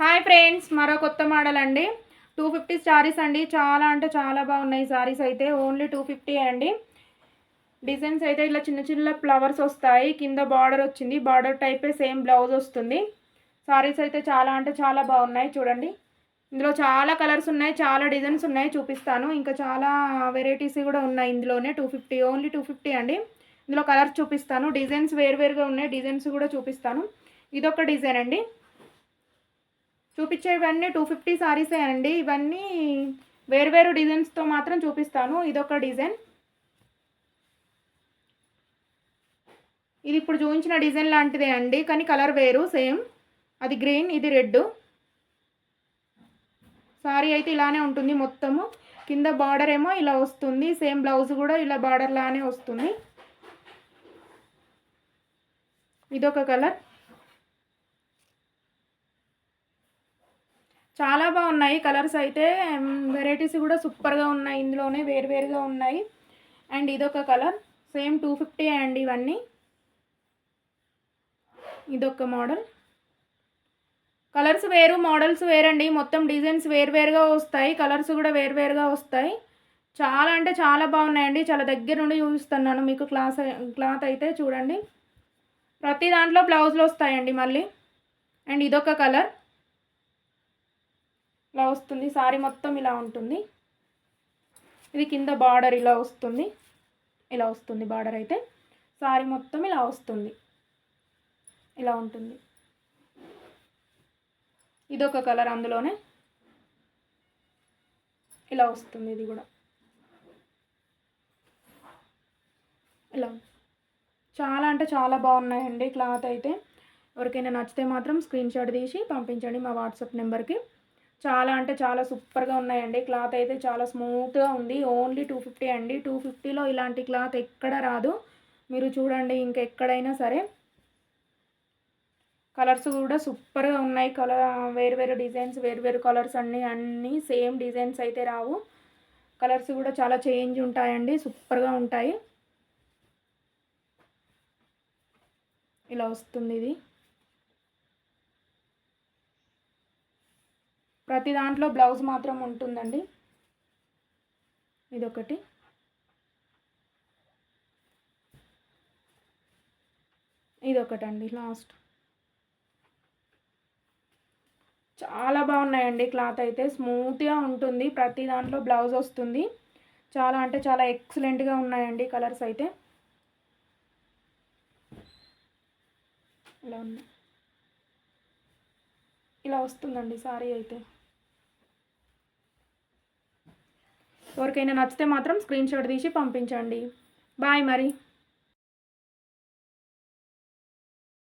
Hi friends మరో కొత్త model అండి టూ ఫిఫ్టీ శారీస్ అండి. చాలా అంటే చాలా బాగున్నాయి శారీస్ అయితే. ఓన్లీ టూ ఫిఫ్టీ అండి. డిజైన్స్ అయితే ఇలా చిన్న చిన్న ఫ్లవర్స్ వస్తాయి. కింద బార్డర్ వచ్చింది. బార్డర్ టైపే సేమ్ బ్లౌజ్ వస్తుంది. శారీస్ అయితే చాలా అంటే చాలా బాగున్నాయి. చూడండి. ఇందులో చాలా కలర్స్ ఉన్నాయి. చాలా డిజైన్స్ ఉన్నాయి. చూపిస్తాను. ఇంకా చాలా వెరైటీస్ కూడా ఉన్నాయి ఇందులోనే. Two fifty only two fifty అండి. ఇందులో కలర్స్ చూపిస్తాను. డిజైన్స్ వేరువేరుగా ఉన్నాయి. డిజైన్స్ కూడా చూపిస్తాను. ఇదొక డిజైన్ అండి. చూపించేవన్నీ టూ ఫిఫ్టీ సారీసే అండి. ఇవన్నీ వేరువేరు డిజైన్స్తో మాత్రం చూపిస్తాను. ఇదొక డిజైన్ ఇది ఇప్పుడు చూపించిన డిజైన్ లాంటిదే అండి. కానీ కలర్ వేరు సేమ్ అది గ్రీన్ ఇది రెడ్ సారీ అయితే ఇలానే ఉంటుంది మొత్తము. కింద బార్డర్ ఏమో ఇలా వస్తుంది. సేమ్ బ్లౌజ్ కూడా ఇలా బార్డర్ లానే వస్తుంది. ఇదొక కలర్ చాలా బాగున్నాయి. కలర్స్ అయితే వెరైటీస్ కూడా సూపర్గా ఉన్నాయి. ఇందులోనే వేరువేరుగా ఉన్నాయి. అండ్ ఇదొక కలర్ సేమ్ టూ ఫిఫ్టీ అండి ఇవన్నీ. ఇదొక మోడల్ కలర్స్ వేరు మోడల్స్ వేరండి. మొత్తం డిజైన్స్ వేరువేరుగా వస్తాయి. కలర్స్ కూడా వేరువేరుగా వస్తాయి. చాలా అంటే చాలా బాగున్నాయండి. చాలా దగ్గర నుండి చూపిస్తున్నాను మీకు క్లాస్ క్లాత్ అయితే చూడండి. ప్రతి దాంట్లో బ్లౌజులు వస్తాయండి మళ్ళీ. అండ్ ఇదొక కలర్ ఇలా వస్తుంది. సారీ మొత్తం ఇలా ఉంటుంది. ఇది కింద బార్డర్ ఇలా వస్తుంది. ఇలా వస్తుంది బార్డర్ అయితే. సారీ మొత్తం ఇలా వస్తుంది. ఇలా ఉంటుంది. ఇదొక కలర్ అందులోనే ఇలా వస్తుంది ఇది కూడా. ఇలా. చాలా అంటే చాలా బాగున్నాయండి క్లాత్ అయితే. ఎవరికైనా నచ్చితే మాత్రం స్క్రీన్ షాట్ తీసి పంపించండి మా వాట్సాప్ నెంబర్కి. చాలా అంటే చాలా సూపర్గా ఉన్నాయండి. క్లాత్ అయితే చాలా స్మూత్గా ఉంది. ఓన్లీ టూ ఫిఫ్టీ అండి. టూ ఫిఫ్టీలో ఇలాంటి క్లాత్ ఎక్కడ రాదు. మీరు చూడండి ఇంకెక్కడైనా సరే. కలర్స్ కూడా సూపర్గా ఉన్నాయి. కలర్ వేరు వేరు డిజైన్స్ వేరు వేరు కలర్స్ అన్నీ అన్నీ సేమ్ డిజైన్స్ అయితే రావు. కలర్స్ కూడా చాలా చేంజ్ ఉంటాయండి. సూపర్గా ఉంటాయి. ఇలా వస్తుంది ఇది. ప్రతి దాంట్లో బ్లౌజ్ మాత్రం ఉంటుందండి. ఇదొకటి. ఇదొకటండి లాస్ట్. చాలా బాగున్నాయండి క్లాత్ అయితే. స్మూత్గా ఉంటుంది. ప్రతి దాంట్లో బ్లౌజ్ వస్తుంది. చాలా అంటే చాలా ఎక్సలెంట్గా ఉన్నాయండి కలర్స్ అయితే. ఇలా ఉన్నాయి. ఇలా వస్తుందండి సారీ అయితే. ఎవరికైనా నచ్చితే మాత్రం స్క్రీన్ షాట్ తీసి పంపించండి. బాయ్ మరి.